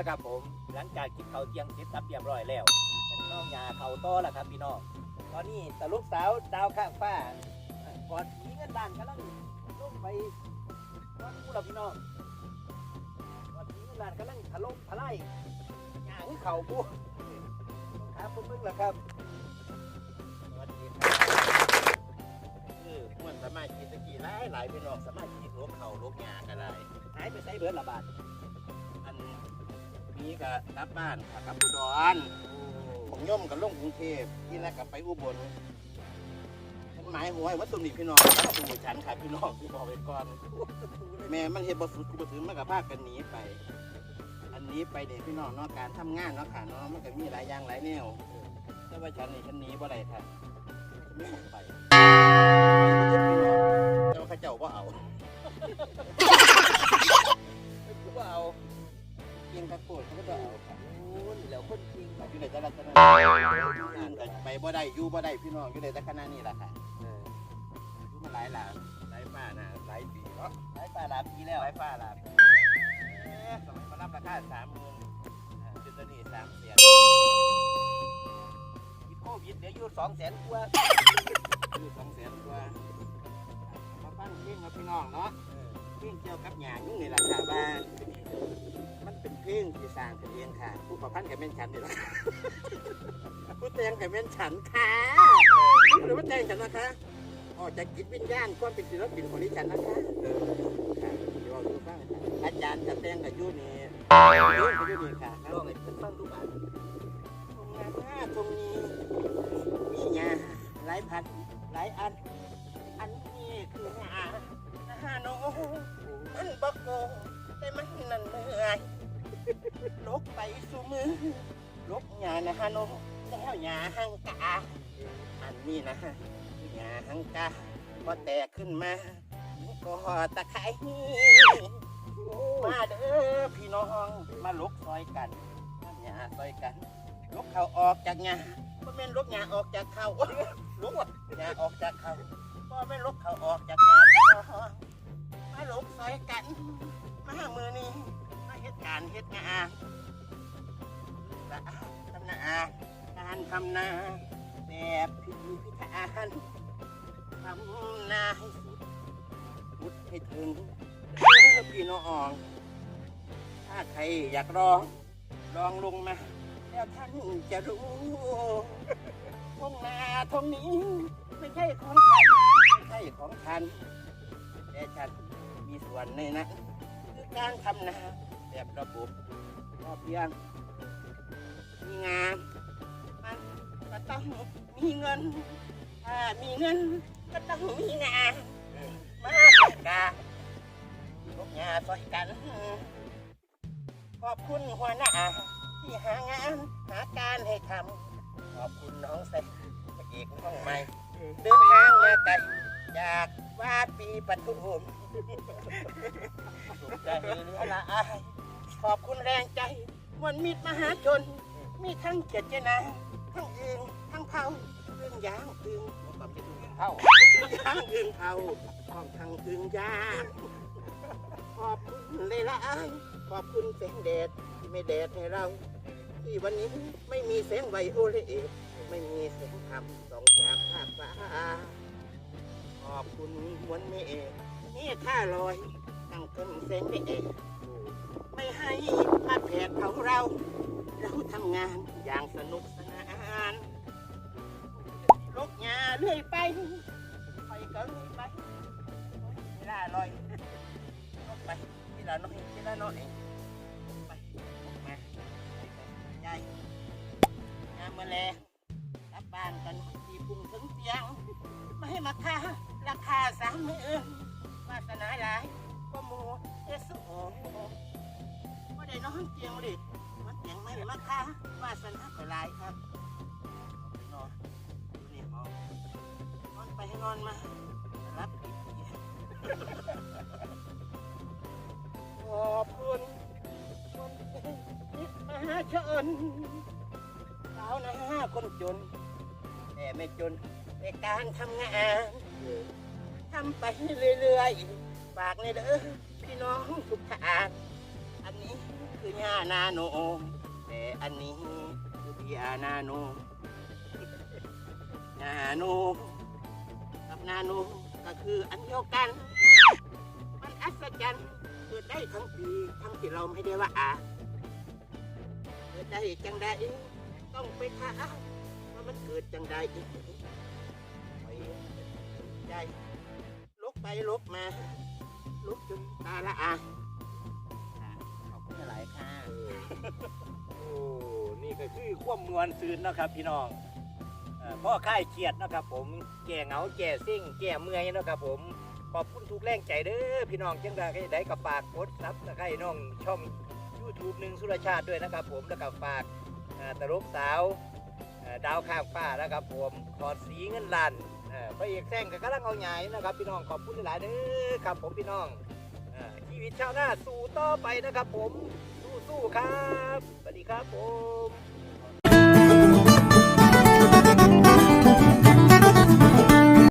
นะครับผมหลังจากกินข้าเที่ยงเสร็จสับเรียบร้อยแล้วกันน้องยาเข่าต่อแล้วครับพี่น้องตอนนี้ตาลูกสาวดาวข้างฟ้ากอดผีเงินด้านกำลังลงไปนอนคู่เราพี่น้องกอดผีเงินด้านกำลังถล่มทลายยางเข่าปูครับผมมึงละครับสวัสดีครับคือมวนสมาชิกตะกี้หลายหลายพี่น้องสมาชิกโลกเข่าโลกยากันหลยหายไปใส่เบิร์ดละบาท นี้ก็กลับบ้านกลับอุดรผมย่อมกับลงกรุงเทพที่แรกกลับไปอุบลฉันหมายหัวไว้ว่าตุ่มนี่พี่น้องแล้วตู่ฉันค่ะพี่น้องที่บอกไว้ก่อนแม่มันเห็นบสุดกูบถึงมันกับพาคกันหนีไป อันนี้ไปเด็กพี่น้องเนาะการทำงานเนาะค่ะเนาะมันก็มีหลายอย่างหลายแนวแต่ว่าฉันนี่ฉันหนีบ่ได้ค่ะฉันไม่ไปเจ้าข้าเจ้าว่าเอา เพียงกระโปดเขาก็จะเอาค่ะโอ้ยแล้วคนจริงแบบอยู่ในแต่ละคณะงานกันไปบ่ได้อยู่บ่ได้พี่น้องอยู่ในแต่คณะนี่แหละค่ะเอออยู่มาหลายหลานหลายป้านะหลายปีเนาะหลายป่าหลายปีแล้วหลายป้าหลายปีเอ๊ะสมัยมารับราคาสามหมื่นจนตอนนี้สามเสียนติดโควิดเดี๋ยวอยู่สองแสนกว่าอยู่สองแสนกว่ามาฟังเพลงมาพี่น้องเนาะ เพลงเกี่ยวกับหยายุ่งนี่แหละค่ะว่ามันเป็นเพลงที่สร้างขึ้นเองค่ะ ผู้ประพันธ์กับแม่นฉันนี่แหละผู้แต่งกับแม่นฉันค่ะหรือว่าแต่งฉันนะคะออกจากจิตวิญญาณความเป็นศิลปินของดิฉันนะคะเออค่ะเดี๋ยวเราดูบ้างอาจารย์จะแต่งกับยูนี่ยอะกับยูนี่ค่ะลองให้เพิ่นฟังดูบาทตรงนั้นตรงนี้มีหญ้าหลายพันหลายอัน อันนี้คือหา หาโนมันบกโกแต่มันนั่นเมื่อยลกไปสู่มือลกหญ้านะฮะโนแล้วหญ้าหังกาอันนี้นะหญ้าหังกาพอแตกขึ้นมาก็ตะไคร้มาเด้อพี่น้องมาลกซอยกันหญ้าซอยกันลกเขาออกจากหญ้าบ่แม่นลกหญ้าออกจากเขาลกหญ้าออกจากเขาบ่แม่นลกเขาออกจากหญ้าพี่น้องมา ทำนาแบบพิธีพิธันทำนาให้สุดสุดให้ถึงเด้อพี่น้องถ้าใครอยากลองลองลงมา แล้วท่านจะรู้ทงนาทงนี้ ไม่ใช่ของใครไม่ใช่ของฉันแต่ฉันมีส่วนในนั้นคือการทำนาแบบระบบพอเพียงมีงานมันก็ ต้องมีเงินถ้ามีเงินก็ต้องมีงานมาทำการพวกงานซอยกัน ขอบคุณหัวหน้าที่หางานหาการให้ทำขอบคุณน้องเซ็กพระเอกน้องใหม่เดินทางมาไกลจากวาดปีปทุมสุขใจเหลือละอายขอบคุณแรงใจมวลมิตรมหาชน มีทั้งเจตนาทั้งอึง ทั้งเผาอึงยางอึงความจะอึงเผาทั้งอึงเผาพร้อมทั้งอึงยางขอบคุณเลยละอายขอบคุณแสงแดดที่ไม่แดดให้เรา ที่วันนี้ไม่มีแสงไวโอเลตไม่มีแสงธรรมส่องจากภาคฟ้าขอบคุณมวลเมฆนี่ข้าลอยตั้งต้นแสงแดดไม่ให้มาแผดเผาเรา เราทำงานอย่างสนุกสนานลก หญ้าเรื่อยไปไปก็เรื่อยไปเวลาลอยลกไปทีละน้อยทีละน้อยลกไปลกมาใหญ่งามมาแลงกลับบ้านกันที่พุ่งถึงเตียงม่ให้มาค่าราคาสามหมื่นวาสนาหลายก็หมูเอสโอไม่ได้น้อนเตียงเลิดมันเตียงไม่ได้มาค่าวาสนาก็หลายครับ นอนมารับอีกทีขอบคุณคนที่มหาชนสาวนะคนจน แต่ไม่จนในการทำงานทำไปเรื่อยๆ ฝากในเด้อพี่น้องทุกท่านอันนี้คือหญ้านาโน แต่อันนี้คือพี่อานาโนนาโน นาโนก็คืออันเดียวกัน มันอัศจรรย์เกิดได้ทั้งปีทั้งที่เราไม่ได้ว่าอาเกิดได้จังใดต้องไปถามว่ามันเกิดจังใดอีกไปใจลุกไปลุกมาลุกจนตาละอาขอบคุณหลายค่ะ โอ้ นี่ก็คือความมวลซืนนะครับพี่น้อง พ่อค่ายเครียดนะครับผมแก่เหงาแก่ซิ่ง แก่เมื่อยนะครับผมขอบคุณทุกแรงใจเด้อพี่น้องจังได้ได้กับฝากกดซับสไครน้องช่อง YouTube หนึ่งสุรชาติด้วยนะครับผมแล้วก็ฝากตลกสาวดาวข้างฟ้านะครับผมขอดสีเงินล้านเอ่อพระเอกแซงกับกำลังเอาใหญ่นะครับ พี่น้องขอบคุณหลายเด้อครับผมพี่น้องชีวิตชาวนาสู่ต่อไปนะครับผมสู้ๆครับสวัสดีครับผม